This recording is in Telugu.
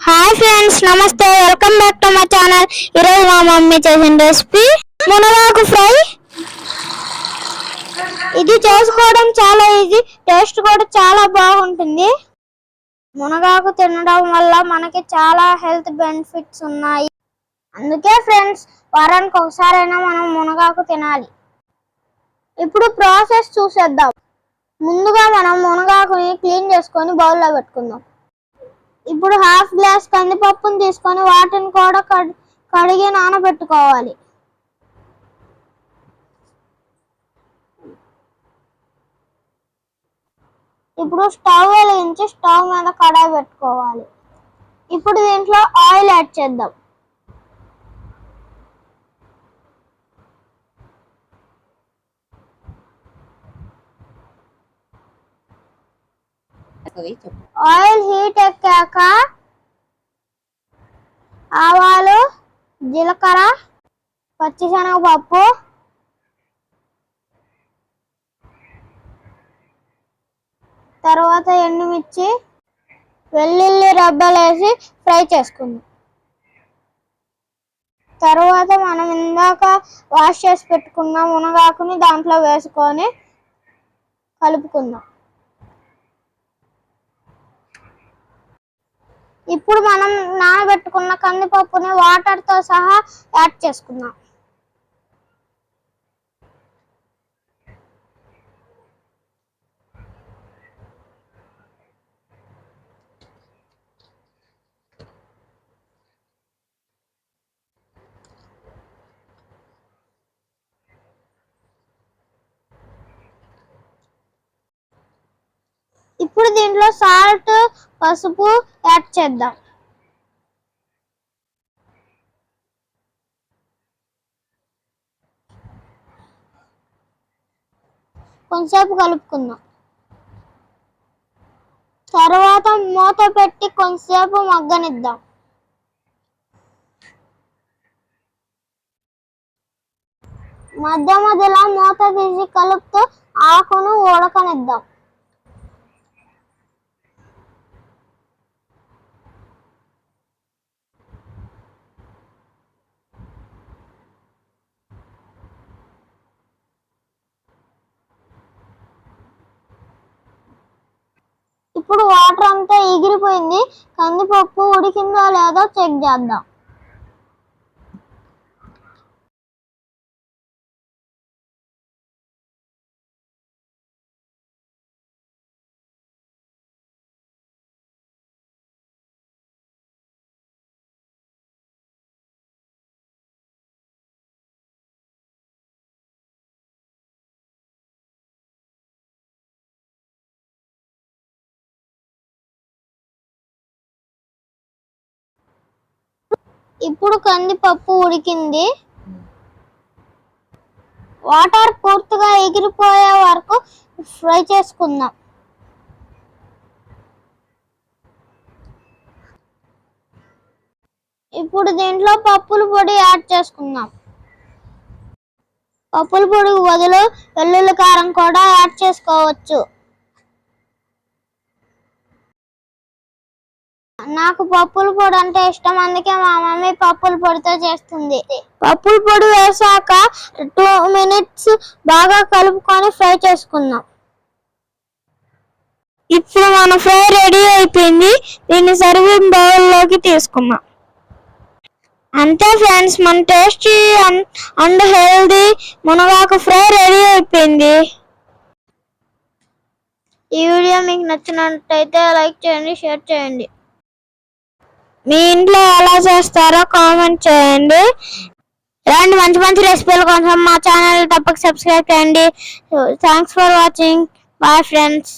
హాయ్ ఫ్రెండ్స్ నమస్తే welcome back to my channel ఈరోజు మా మమ్మీ చేసిన రెసిపీ మునగాకు ఫ్రై. ఇది చేసుకోవడం చాలా ఈజీ టేస్ట్ కూడా చాలా బాగుంటుంది. మునగాకు తినడం వల్ల మనకి చాలా హెల్త్ బెనిఫిట్స్ ఉన్నాయి. అందుకే ఫ్రెండ్స్ వారానికి ఒకసారైనా మనం మునగాకు తినాలి. ఇప్పుడు ప్రాసెస్ చూసేద్దాం. ముందుగా మనం మునగాకుని క్లీన్ చేసుకొని బౌల్లో పెట్టుకుందాం. ఇప్పుడు హాఫ్ గ్లాస్ కందిపప్పును తీసుకొని వాటిని కూడా కడి- కడిగి నానబెట్టుకోవాలి. ఇప్పుడు స్టవ్ వెలిగించి స్టవ్ మీద కడాయి పెట్టుకోవాలి. ఇప్పుడు దీంట్లో ఆయిల్ యాడ్ చేద్దాం. ఆయిల్ హీట్ ఎక్కాక ఆవాలు జీలకర్ర పచ్చిశనగపప్పు తర్వాత ఎండుమిర్చి వెల్లుల్లి రబ్బలేసి ఫ్రై చేసుకుందాం. తర్వాత మనం ఇందాక వాష్ చేసి పెట్టుకున్న మునగాకుని దాంట్లో వేసుకొని కలుపుకుందాం. ఇప్పుడు మనం నానబెట్టుకున్న కందిపప్పుని వాటర్తో సహా యాడ్ చేసుకుందాం. ఇప్పుడు దీంట్లో సాల్ట్ పసుపు యాడ్ చేద్దాం. కొంచెంసేపు కలుపుకుందాం. తర్వాత మూత పెట్టి కొంచెంసేపు మగ్గనిద్దాం. మధ్య మధ్యలో మూత తీసి కలుపుతూ ఆకును ఉడకనిద్దాం. ఇప్పుడు వాటర్ అంతా ఎగిరిపోయింది. కందిపప్పు ఉడికిందో లేదో చెక్ చేద్దాం. ఇప్పుడు కందిపప్పు ఉడికింది. వాటర్ పూర్తిగా ఎగిరిపోయే వరకు ఫ్రై చేసుకుందాం. ఇప్పుడు దీంట్లో పప్పుల పొడి యాడ్ చేసుకుందాం. పప్పుల పొడి బదులు వెల్లుల్లి కారం కూడా యాడ్ చేసుకోవచ్చు. నాకు పప్పుల పొడి అంటే ఇష్టం అందుకే మా మమ్మీ పప్పుల పొడితో చేస్తుంది. పప్పుల పొడి వేసాక టూ మినిట్స్ బాగా కలుపుకొని ఫ్రై చేసుకుందాం. ఇప్పుడు మన ఫ్రై రెడీ అయిపోయింది. దీన్ని సర్వింగ్ బౌల్లోకి తీసుకుందాం. అంతే ఫ్రెండ్స్ మన టేస్టీ అండ్ హెల్దీ మునగాకు ఫ్రై రెడీ అయిపోయింది. ఈ వీడియో మీకు నచ్చినట్టయితే లైక్ చేయండి షేర్ చేయండి. మీ ఇంట్లో ఎలా చేస్తారో కామెంట్ చేయండి. ఇలాంటి మంచి మంచి రెసిపీల కోసం మా ఛానల్ తప్పక సబ్స్క్రైబ్ చేయండి. Thanks for watching bye friends